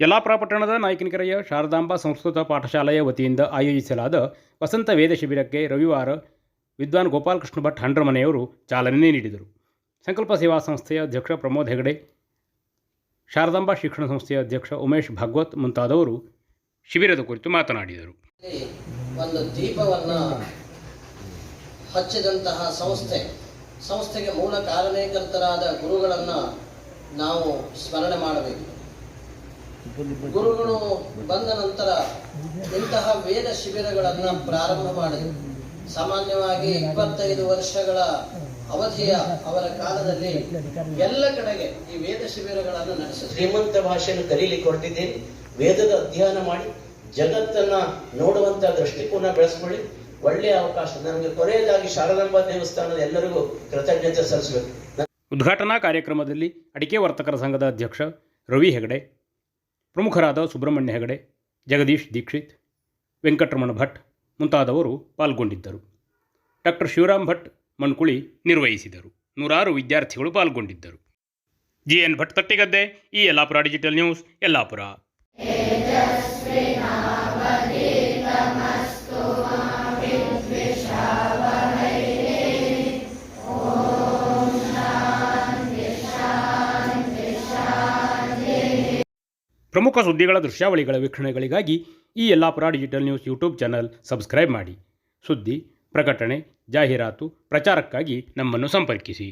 ಯಲ್ಲಾಪುರ ಪಟ್ಟಣದ ನಾಯಕನಕೆರೆಯ ಶಾರದಾಂಬಾ ಸಂಸ್ಕೃತ ಪಾಠಶಾಲೆಯ ವತಿಯಿಂದ ಆಯೋಜಿಸಲಾದ ವಸಂತ ವೇದ ಶಿಬಿರಕ್ಕೆ ರವಿವಾರ ವಿದ್ವಾನ್ ಗೋಪಾಲಕೃಷ್ಣ ಭಟ್ ಹಂಡ್ರಮನೆಯವರು ಚಾಲನೆ ನೀಡಿದರು. ಸಂಕಲ್ಪ ಸೇವಾ ಸಂಸ್ಥೆಯ ಅಧ್ಯಕ್ಷ ಪ್ರಮೋದ್ ಹೆಗಡೆ, ಶಾರದಾಂಬಾ ಶಿಕ್ಷಣ ಸಂಸ್ಥೆಯ ಅಧ್ಯಕ್ಷ ಉಮೇಶ್ ಭಾಗವತ್ ಮುಂತಾದವರು ಶಿಬಿರದ ಕುರಿತು ಮಾತನಾಡಿದರು. ಒಂದು ದೀಪವನ್ನು ಹಚ್ಚಿದಂತಹ ಸಂಸ್ಥೆ, ಸಂಸ್ಥೆಗೆ ಮೂಲ ಕಾರಣೀಕರ್ತರಾದ ಗುರುಗಳನ್ನು ನಾವು ಸ್ಮರಣೆ ಮಾಡಬೇಕು. ಗುರುಗಳು ಬಂದ ನಂತರ ಇಂತಹ ವೇದ ಶಿಬಿರಗಳನ್ನು ಪ್ರಾರಂಭ ಮಾಡಿದರು. ಸಾಮಾನ್ಯವಾಗಿ ಇಪ್ಪತ್ತೈದು ವರ್ಷಗಳ ಅವಧಿಯ ಅವರ ಕಾಲದಲ್ಲಿ ಎಲ್ಲ ಕಡೆಗೆ ಈ ವೇದ ಶಿಬಿರಗಳನ್ನು ನಡೆಸಿದ್ರು. ಶ್ರೀಮಂತ ಭಾಷೆಯನ್ನು ಕಲೀಲಿ ಹೊರಟಿದ್ದೇನೆ ವೇದದ ಅಧ್ಯಯನ ಮಾಡಿ ಜಗತ್ತನ್ನ ನೋಡುವಂತ ದೃಷ್ಟಿಕೋನ ಬೆಳೆಸ್ಕೊಳ್ಳಿ. ಒಳ್ಳೆಯ ಅವಕಾಶ. ನನಗೆ ಕೊನೆಯದಾಗಿ ಶಾರದಾಂಬಾ ದೇವಸ್ಥಾನದ ಎಲ್ಲರಿಗೂ ಕೃತಜ್ಞತೆ ಸಲ್ಲಿಸಬೇಕು. ಉದ್ಘಾಟನಾ ಕಾರ್ಯಕ್ರಮದಲ್ಲಿ ಅಡಿಕೆ ವರ್ತಕರ ಸಂಘದ ಅಧ್ಯಕ್ಷ ರವಿ ಹೆಗಡೆ ಪ್ರಮುಖರಾದ ಸುಬ್ರಹ್ಮಣ್ಯ ಹೆಗಡೆ, ಜಗದೀಶ್ ದೀಕ್ಷಿತ್, ವೆಂಕಟರಮಣ ಭಟ್ ಮುಂತಾದವರು ಪಾಲ್ಗೊಂಡಿದ್ದರು. ಡಾಕ್ಟರ್ ಶಿವರಾಮ್ ಭಟ್ ಮಣ್ಕುಳಿ ನಿರ್ವಹಿಸಿದರು. ನೂರಾರು ವಿದ್ಯಾರ್ಥಿಗಳು ಪಾಲ್ಗೊಂಡಿದ್ದರು. ಜಿ. ಎನ್. ಭಟ್ ತಟ್ಟಿಗದ್ದೆ, ಈ ಯಲ್ಲಾಪುರ ಡಿಜಿಟಲ್ ನ್ಯೂಸ್ ಯಲ್ಲಾಪುರ. ಪ್ರಮುಖ ಸುದ್ದಿಗಳ ದೃಶ್ಯಾವಳಿಗಳ ವೀಕ್ಷಣೆಗಳಿಗಾಗಿ ಈ Yellapur digital news YouTube channel subscribe ಮಾಡಿ. ಸುದ್ದಿ, ಪ್ರಕಟಣೆ, ಜಾಹೀರಾತು, ಪ್ರಚಾರಕ್ಕಾಗಿ ನಮ್ಮನ್ನು ಸಂಪರ್ಕಿಸಿ.